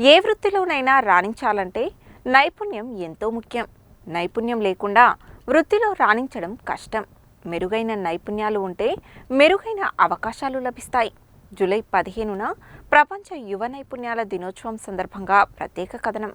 ఏ వృత్తిలోనైనా రాణించాలంటే నైపుణ్యం ఎంతో ముఖ్యం. నైపుణ్యం లేకుండా వృత్తిలో రాణించడం కష్టం. మెరుగైన నైపుణ్యాలు ఉంటే మెరుగైన అవకాశాలు లభిస్తాయి. జూలై పదిహేనున ప్రపంచ యువ నైపుణ్యాల దినోత్సవం సందర్భంగా ప్రత్యేక కథనం.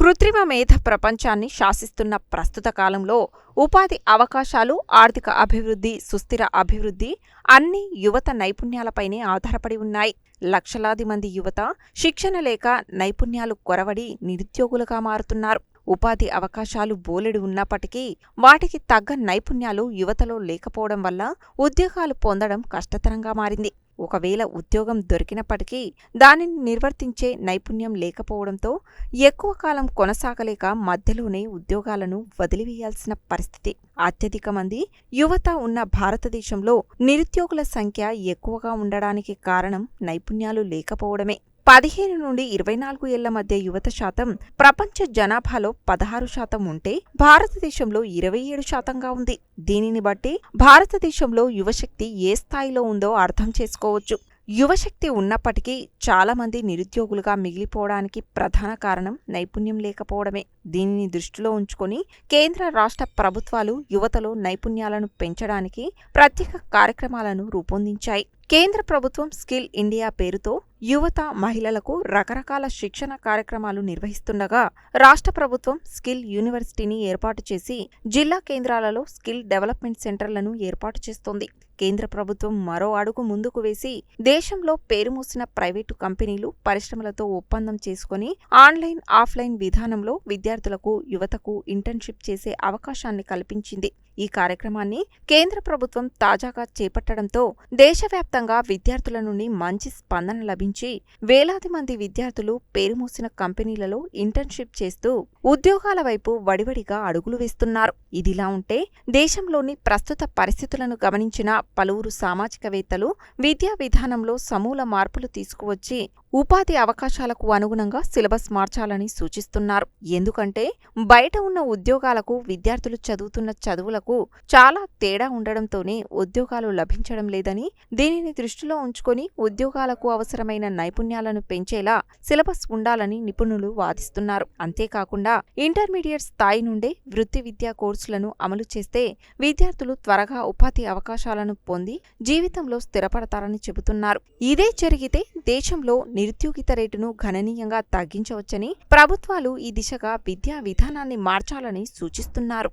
కృత్రిమ మేధ ప్రపంచాన్ని శాసిస్తున్న ప్రస్తుత కాలంలో ఉపాధి అవకాశాలు ఆర్థిక అభివృద్ధి సుస్థిర అభివృద్ధి అన్ని యువత నైపుణ్యాలపైనే ఆధారపడి ఉన్నాయి. లక్షలాది మంది యువత శిక్షణ లేక నైపుణ్యాలు కొరవడి నిరుద్యోగులుగా మారుతున్నారు. ఉపాధి అవకాశాలు బోలెడు ఉన్నప్పటికీ వాటికి తగ్గ నైపుణ్యాలు యువతలో లేకపోవడం వల్ల ఉద్యోగాలు పొందడం కష్టతరంగా మారింది. ఒకవేళ ఉద్యోగం దొరికినప్పటికీ దానిని నిర్వర్తించే నైపుణ్యం లేకపోవడంతో ఎక్కువ కాలం కొనసాగలేక మధ్యలోనే ఉద్యోగాలను వదిలివేయాల్సిన పరిస్థితి అత్యధిక మంది యువత ఉన్న భారతదేశంలో నిరుద్యోగుల సంఖ్య ఎక్కువగా ఉండడానికి కారణం నైపుణ్యాలు లేకపోవడమే. పదిహేను నుండి ఇరవై నాలుగు ఏళ్ళ మధ్య యువత శాతం ప్రపంచ జనాభాలో పదహారు శాతం ఉంటే భారతదేశంలో ఇరవై ఏడు శాతంగా ఉంది. దీనిని బట్టి భారతదేశంలో యువశక్తి ఏ స్థాయిలో ఉందో అర్థం చేసుకోవచ్చు. యువశక్తి ఉన్నప్పటికీ చాలామంది నిరుద్యోగులుగా మిగిలిపోవడానికి ప్రధాన కారణం నైపుణ్యం లేకపోవడమే. దీనిని దృష్టిలో ఉంచుకొని కేంద్ర రాష్ట్ర ప్రభుత్వాలు యువతలో నైపుణ్యాలను పెంచడానికి ప్రత్యేక కార్యక్రమాలను రూపొందించాయి. కేంద్ర ప్రభుత్వం స్కిల్ ఇండియా పేరుతో యువత మహిళలకు రకరకాల శిక్షణ కార్యక్రమాలు నిర్వహిస్తుండగా రాష్ట్ర ప్రభుత్వం స్కిల్ యూనివర్సిటీని ఏర్పాటు చేసి జిల్లా కేంద్రాలలో స్కిల్ డెవలప్మెంట్ సెంటర్లను ఏర్పాటు చేస్తోంది. కేంద్ర ప్రభుత్వం మరో అడుగు ముందుకు వేసి దేశంలో పేరుమూసిన ప్రైవేటు కంపెనీలు పరిశ్రమలతో ఒప్పందం చేసుకుని ఆన్లైన్ ఆఫ్లైన్ విధానంలో విద్యార్థులకు యువతకు ఇంటర్న్షిప్ చేసే అవకాశాన్ని కల్పించింది. ఈ కార్యక్రమాన్ని కేంద్ర ప్రభుత్వం తాజాగా చేపట్టడంతో దేశవ్యాప్తంగా విద్యార్థుల నుండి మంచి స్పందన లభించి వేలాది మంది విద్యార్థులు పేరుమూసిన కంపెనీలలో ఇంటర్న్షిప్ చేస్తూ ఉద్యోగాల వైపు వడివడిగా అడుగులు వేస్తున్నారు. ఇదిలా ఉంటే దేశంలోని ప్రస్తుత పరిస్థితులను గమనించిన పలువురు సామాజికవేత్తలు విద్యా విధానంలో సమూల మార్పులు తీసుకువచ్చి ఉపాధి అవకాశాలకు అనుగుణంగా సిలబస్ మార్చాలని సూచిస్తున్నారు. ఎందుకంటే బయట ఉన్న ఉద్యోగాలకు విద్యార్థులు చదువుతున్న చదువులకు చాలా తేడా ఉండడంతోనే ఉద్యోగాలు లభించడం లేదని దీనిని దృష్టిలో ఉంచుకొని ఉద్యోగాలకు అవసరమైన నైపుణ్యాలను పెంచేలా సిలబస్ ఉండాలని నిపుణులు వాదిస్తున్నారు. అంతేకాకుండా ఇంటర్మీడియట్ స్థాయి నుండే వృత్తి విద్యా కోర్సులను అమలు చేస్తే విద్యార్థులు త్వరగా ఉపాధి అవకాశాలను పొంది జీవితంలో స్థిరపడతారని చెబుతున్నారు. ఇదే జరిగితే దేశంలో నిరుద్యోగిత రేటును గణనీయంగా తగ్గించవచ్చని ప్రభుత్వాలు ఈ దిశగా విద్యా విధానాన్ని మార్చాలని సూచిస్తున్నారు.